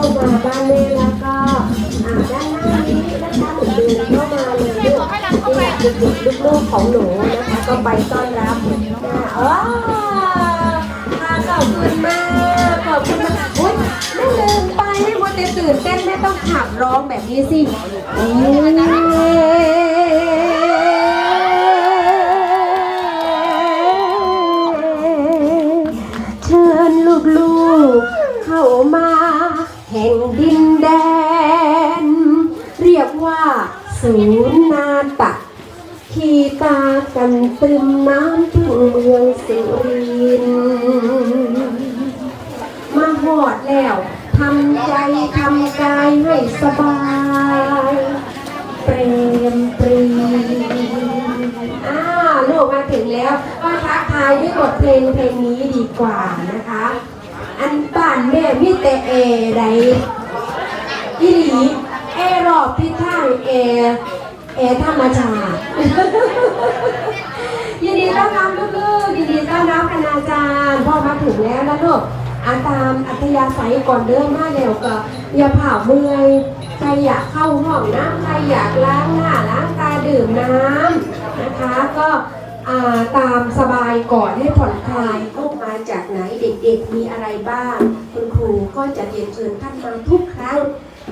ามาด้านนี้แล้วก็อ่าด้านหน้านี้นะคะนูเดินเข้ามาเลยลูกนี่แหละลูกของหนูนะคะก็ไปต้อนรับนะเออค่ะขอบคุณมากขอบคุณมากอุ้ยไม่ลืมไปไม่มัวแต่ตื่นเต้นไม่ต้องขับร้องแบบนี้สิโอ้ สบาย เปรมปรีอ่าลูกมาถึงแล้วก็ทักทายด้วยบทเพลงเพลงนี้ดีกว่านะคะ อันป่านแม่มีแต่เอใดอีหลีแอร์รอบทิศทางแอร์แอธรรมชาติยินดีต้อนรับลูกๆยินดีต้อนรับคณาจารย์พ่อมาถึงแล้วนะลูก อาตามอัธยาศัยก่อนเดินมาแล้วก็อย่าผ่าเมื่อยใครอยากเข้าห้องน้ำใครอยากล้างหน้าล้างตาดื่มน้ำนะคะ ก็าตามสบายก่อนให้ผ่อนคลายลูกมาจากไหนเด็กๆมีอะไรบ้าง คุณครูก็จะเรียนเชิญท่านมาทุกครั้ง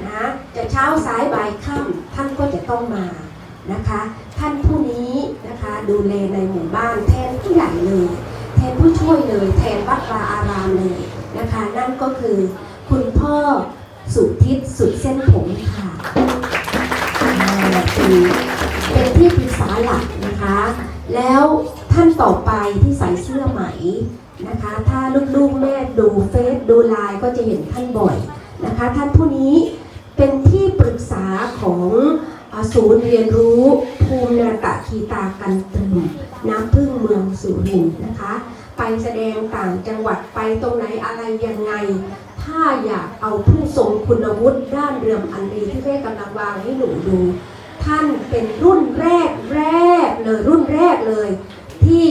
นะจะเช้าสายบ่ายค่ำท่านก็จะต้องมานะคะ ท่านผู้นี้นะคะดูแลในหมู่บ้านแทนผู้ใหญ่เลย แทนผู้ช่วยเลย แทนวัดวาอารามเลย นะคะ นั่นก็คือคุณพ่อสุทิศสุดเส้นผมค่ะเป็นที่ปรึกษาหลักนะคะ แล้วท่านต่อไปที่ใส่เสื้อไหมนะคะ ถ้าลูกๆแม่ดูเฟซดูไลน์ก็จะเห็นท่านบ่อยนะคะ ท่านผู้นี้เป็นที่ปรึกษาของศูนย์เรียนรู้ภูมินาตะคีตากันตรึมน้ำพึ่งเมืองสุรินทร์นะคะ ไปแสดงต่างจังหวัดไปตรงไหนอะไรยังไง ถ้าอยากเอาผู้ทรงคุณวุฒิด้านเรือมอันดีที่แม่กำลังวางให้หนูดู ท่านเป็นรุ่นแรกแรกเลยรุ่นแรกเลย ที่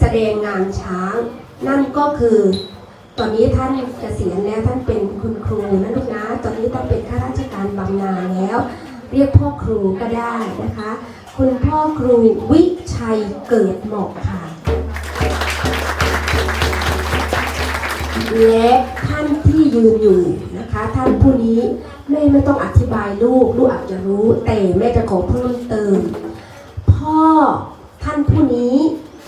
แสดงงานช้าง นั่นก็คือ ตอนนี้ท่านเกษียณแล้วท่านเป็นคุณครูนะลูกนะ ตอนนี้ต้องเป็นข้าราชการบำนาญแล้ว เรียกพ่อครูก็ได้นะคะ คุณพ่อครูวิชัยเกิดเหมาะค่ะ และท่านที่ยืนอยู่นะคะ ท่านผู้นี้แม่ไม่ต้องอธิบายลูกลูกอาจจะรู้แต่แม่จะขอเพิ่มเติม พ่อท่านผู้นี้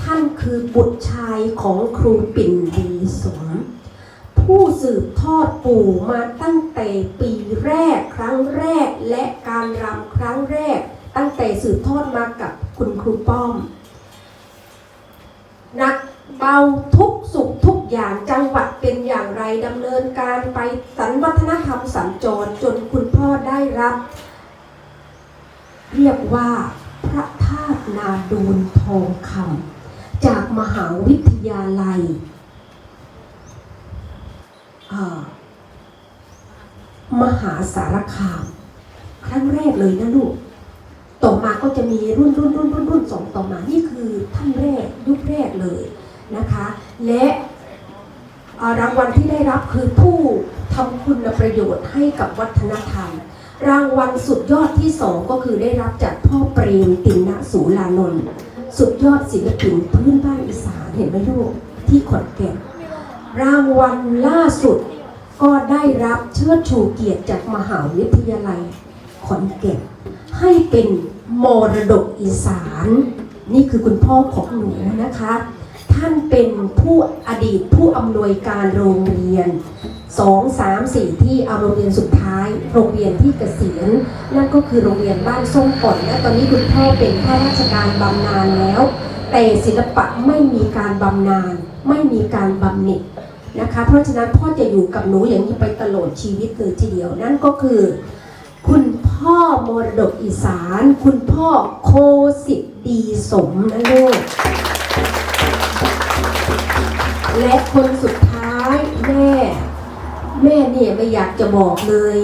ท่านคือบุตรชายของครูปิ่นดีสมผู้สืบทอดปู่มาตั้งแต่ปีแรกครั้งแรกและการรำครั้งแรก ตั้งแต่สืบทอดมากับคุณครูป้อม นัก เบาทุกสุขทุกอย่างจังหวัดเป็นอย่างไรดำเนินการไปสันวัฒนธรรมสัญจรจนคุณพ่อได้รับ เรียกว่าพระธาตุนาดูลทองคำจากมหาวิทยาลัยมหาสารคาม ครั้งแรกเลยนะลูก ต่อมาก็จะมีรุ่นรุ่นรุ่นรุ่นรุ่นสองต่อมา นี่คือท่านแรกยุคแรกเลย นะคะ และรางวัลที่ได้รับคือผู้ทำคุณประโยชน์ให้กับวัฒนธรรม รางวัลสุดยอดที่สองก็คือได้รับจากพ่อเปรมตินนสูลานนท์สุดยอดศิลปินพื้นบ้านอีสานเห็นไหมลูกที่ขอนแก่นรางวัลล่าสุดก็ได้รับเชิดชูเกียรติจากมหาวิทยาลัยขอนแก่นให้เป็นมรดกอีสาน นี่คือคุณพ่อของหนูนะคะ ท่านเป็นผู้อดีตผู้อำนวยการโรงเรียน 2 3 4 ที่เอาโรงเรียนสุดท้าย โรงเรียนที่เกษียณนั่นก็คือโรงเรียนบ้านส้มก่อนและตอนนี้คุณพ่อเป็นข้าราชการบำนาญแล้ว แต่ศิลปะไม่มีการบำนาญไม่มีการบำเหน็จนะคะ เพราะฉะนั้นพ่อจะอยู่กับหนูอย่างนี้ไปตลอดชีวิตเลยทีเดียวนั่นก็คือ คุณพ่อมรดกอีสาน คุณพ่อโคสิทธิ์ดีสมนะลูก และคนสุดท้ายแม่ แม่เนี่ยไม่อยากจะบอกเลย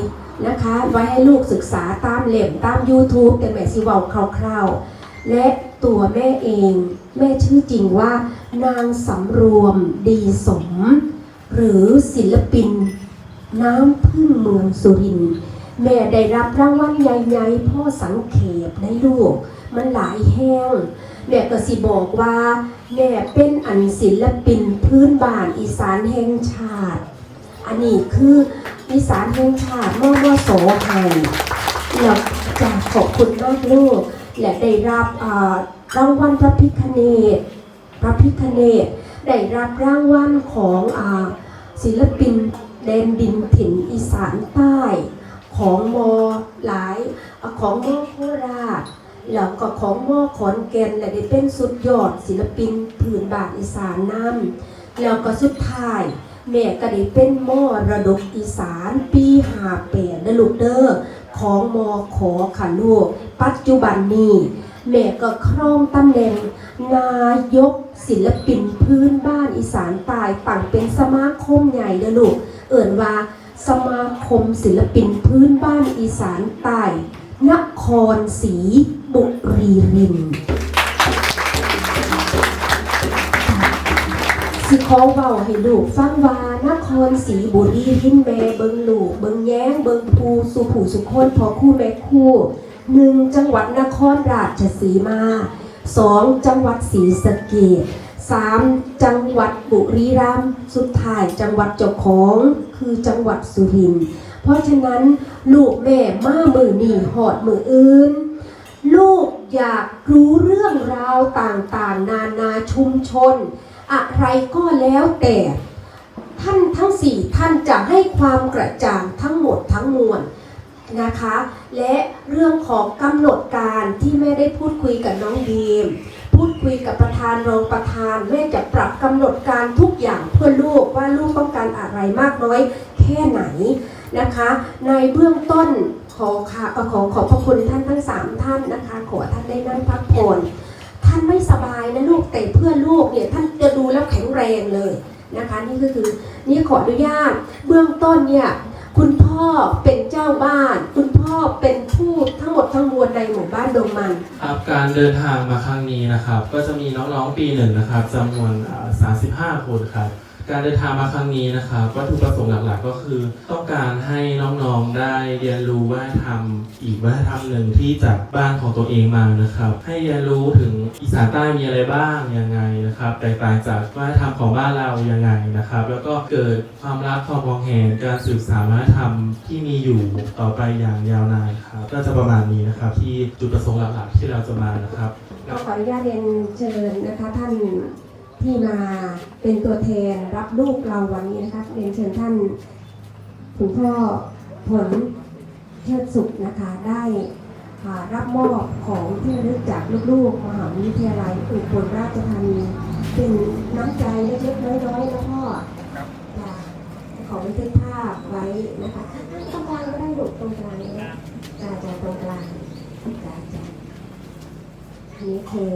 นะคะ ไว้ให้ลูกศึกษาตามเล่มตาม YouTube แต่แม่สิเวาคร่าวๆ และตัวแม่เอง แม่ชื่อจริงว่า นางสำรวมดีสม หรือศิลปิน น้ำพึ่งเมืองสุรินทร์แม่ได้รับรางวัลใหญ่ๆพ่อสังเขปได้ลูก มันหลายแห้งแม่ก็สิบอกว่า แม่เป็นอันศิลปินพื้นบ้านอีสานแห่งชาติ อันนี้คืออีสานแห่งชาติมอมโสไทยแล้วจะขอบคุณมากลูกและได้รับรางวัลพระพิคเนตพระพิคเนตได้รับรางวัลของศิลปินแดนดินถิ่นอีสานใต้ ของมอหลายของมอ แล้วก็ของมอขอนแก่นและได้เป็นสุดยอดศิลปินพื้นบ้านอีสานนํแล้วก็สุดท้าย แม่ก็ได้เป็นมอระดกอีสาน ปีหาแปดนะลูกเด้อของมอขอค่ะลูก ปัจจุบันนี้แม่ก็ครองตำแหน่งนายกศิลปินพื้นบ้านอีสานใต้ตั้งเป็นสมาคมใหญ่เด้อลูก เอิ่นว่าสมาคมศิลปินพื้นบ้านอีสานใต้นครศรี บุรีริมสิขอเว้าให้ลูกฟังว่านครศรีบุรีริมย์แม่เบิงลูกเบิงแย้งเบิงภูสุผูสุคนพอคู่แม่คู่หนึ่งจังหวัดนครราชสีมาสองจังหวัดศรีสะเกษสามจังหวัดบุรีรัมย์สุดท้ายจังหวัดเจ้าของคือจังหวัดสุรินทร์เพราะฉะนั้นลูกแม่มามือนี่หอดมืออื่น ลูกอยากรู้เรื่องราวต่างๆ นานาชุมชน อะไรก็แล้วแต่ ท่านทั้งสี่ท่านจะให้ความกระจ่างทั้งหมดทั้งมวลนะคะ และเรื่องของกำหนดการที่แม่ได้พูดคุยกับน้องดีม พูดคุยกับประธานรองประธานแม่จะปรับกำหนดการทุกอย่างเพื่อลูกว่าลูกต้องการอะไรมากน้อยแค่ไหนนะคะ ในเบื้องต้น ขอค่ะเอ่อขอขอบพระคุณท่านทั้งสามท่านนะคะ ขอท่านได้นั่งพักผ่อนท่านไม่สบายนะลูกแต่เพื่อลูกเนี่ยท่านจะดูแล้วแข็งแรงเลยนะคะนี่ก็คือนี่ขออนุญาตเบื้องต้นเนี่ยคุณพ่อเป็นเจ้าบ้าน คุณพ่อเป็นผู้ทั้งหมดทั้งมวลในหมู่บ้านดงมันครับการเดินทางมาครั้งนี้นะครับ ก็จะมีน้องๆปีหนึ่งนะครับจำนวน 35 คนครับ การเดินทางมาครั้งนี้นะครับวัตถุประสงค์หลักๆ ก็คือ ต้องการให้น้องๆได้เรียนรู้วัฒนธรรมอีกวัฒนธรรมหนึ่งที่จากบ้านของตัวเองมานะครับ ให้เรียนรู้ถึงอีสานใต้มีอะไรบ้างยังไงนะครับ แตกต่างจากวัฒนธรรมของบ้านเรายังไงนะครับ แล้วก็เกิดความรักความมองเห็นการสืบสานวัฒนธรรมที่มีอยู่ต่อไปอย่างยาวนานครับก็จะประมาณนี้นะครับ ที่จุดประสงค์หลักๆที่เราจะมานะครับก็ขออนุญาตเรียนเชิญนะคะท่าน ที่มาเป็นตัวแทนรับลูกเราวันนี้นะคะเรียนเชิญท่านคุณพ่อผลเทิดสุขนะคะได้อ่ารับมอบของที่ระลึกจากลูกๆมหาวิทยาลัยอุบลราชธานี เป็นน้ำใจเล็กๆน้อยๆนะพ่อจ้ะขอบันทึกภาพไว้นะคะตรงกลางก็ได้ลูกตรงกลางนะจ้าจ้าตรงกลางจ้าจ้าอันนี้คือ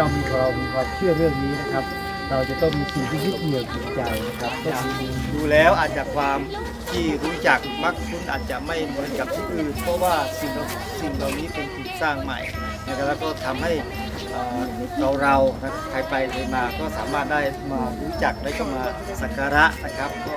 เรามีเรามีความเชื่อเรื่องนี้นะครับ เราจะต้องมีสิ่งที่ยึดเหนี่ยวจิตใจนะครับก็คือดูแล้วอาจจะความที่รู้จักมักคุ้นอาจจะไม่เหมือนกับที่อื่นเพราะว่าสิ่งเหล่าสิ่งเหล่านี้เป็นสิ่งสร้างใหม่นะครับแล้วก็ทำให้เอ่อเราเรานะใครไปใครมาก็สามารถได้มารู้จักและก็มาสักการะนะครับก็